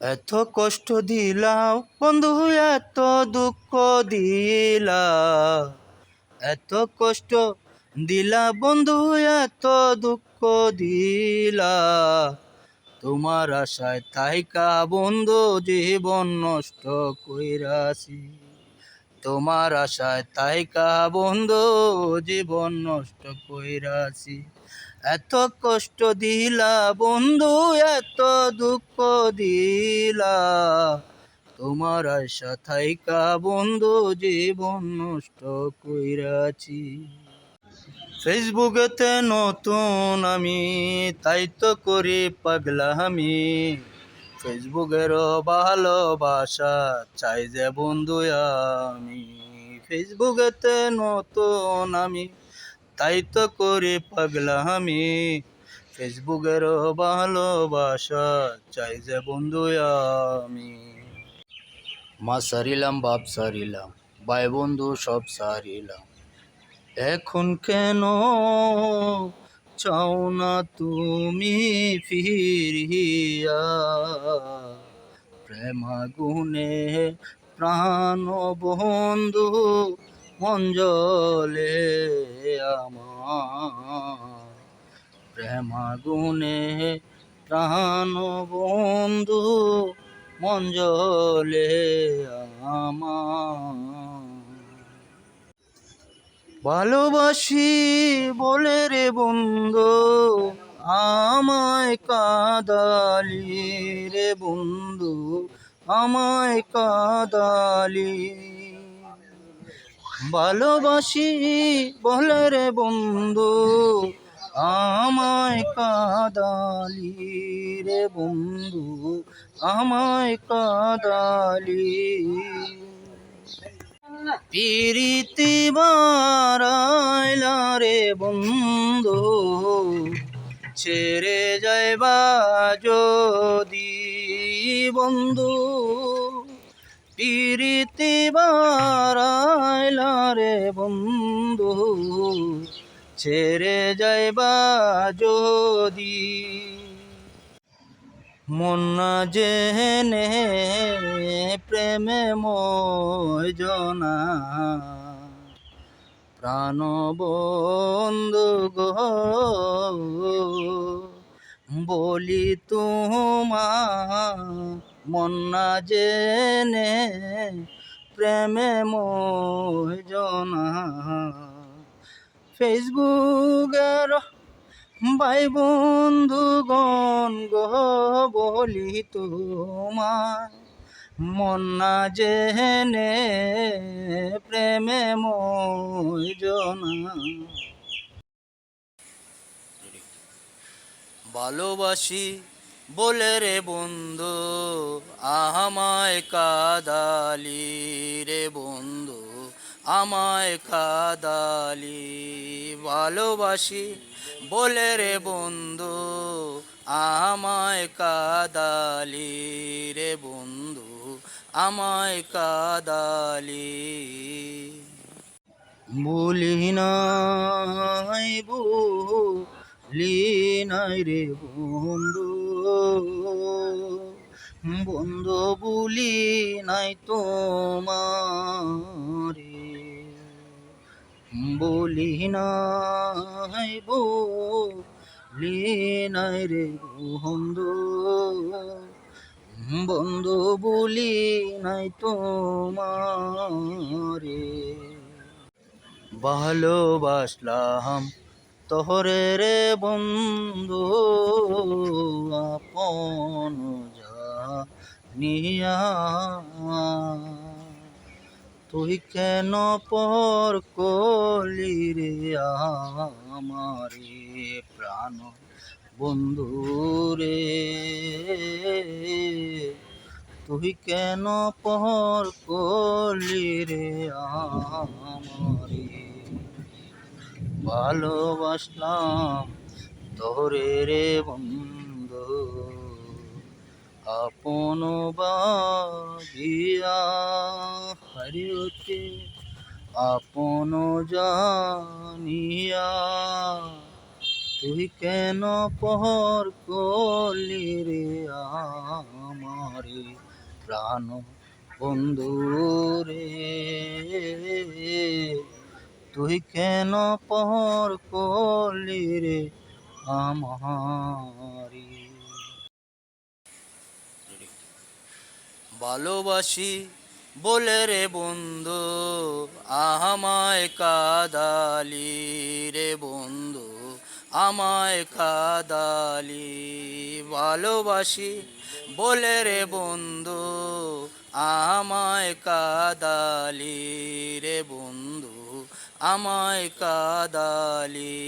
এত কষ্ট দিলাও, বন্ধু, এত দুঃখ দিলা এত কষ্ট দিলা, বন্ধু, এত দুঃখ দিলা তোমার আশায় তাইকা বন্ধু, জীবন নষ্ট কইরাছি। তোমার আশায় তাইকা বন্ধু, জীবন নষ্ট কইরাছি। এত কষ্ট দিলা বন্ধু, এত দুঃখ দিলা। তোমার আশা থাইকা বন্ধু, জীবন নষ্ট কইরাছি। ফেসবুকেতে নতুন আমি, তাই তো করি পাগলা আমি ফেসবুকের ভালোবাসা, চাই যে বন্ধু আমি। ফেসবুকেতে নতুন আমি তাই তো করি পাগলা আমি ফেসবুকের ভালোবাসা চাই যে বন্ধু আমি। মা সারিলাম, বাপ সারিলাম, ভাই বন্ধু সব সারিলাম। এখন কেন চাও না তুমি ফিরিয়া? প্রেমাগুনে প্রাণ বন্ধু মঞ্জলে আমার প্রেমাগুনে প্রাণ বন্ধু মঞ্জলে আমার। ভালোবাসি বলে রে বন্ধু, আমায় কাদালি রে বন্ধু, আমায় কাদালি ভালোবাসি, বলে রে বন্ধু, আমায় কাদালি রে বন্ধু, আমায় কাদালি। পিরিতি বারাইলা রে বন্ধু, ছেড়ে যাইবা যদি বন্ধু। পিরিতি বারাইলা ছেড়ে যাইবা যদি? মন জেনে প্রেমে মজনা প্রাণ বন্ধু বলি তোমা মন জেনে প্রেমে মজনা ফেসবুকের ভাই বন্ধুগণ, গো বলি তোমার মন না জেনে প্রেমে মজনা ভালোবাসি বলে রে বন্ধু আমায় কাদালি রে বন্ধু। আমায় কাদালি ভালোবাসি বলে রে বন্ধু, আমায় কাদালি রে বন্ধু, আমায় কাদালি। বলি নাই বলি নাই রে বন্ধু বন্ধু বলি নাই তোমারে বলি নাই বলি নাই রে বন্ধু। বন্ধু বলি নাই তোমারে। ভালোবাসলাম তোহরে রে বন্ধু, আপন জানিয়া তুই কেন পর কলি রে আমারে প্রাণ বন্ধু রে? তুই কেন পর কলি রে আমারে? ভালোবাসলাম তোরে রে বন্ধু আপন বাদিয়া হরিকে আপন জানিয়া, তুই কেন পর কলি রে আমারে প্রাণ বন্ধু রে? তুই কেন পর করলি রে আমারি ভালোবাসি। বলে রে বন্ধু আমায় কাদালি রে বন্ধু, আমায় কাদালি ভালোবাসি। বলে রে বন্ধু আমায় কাদালি রে বন্ধু, আমায় কাদালি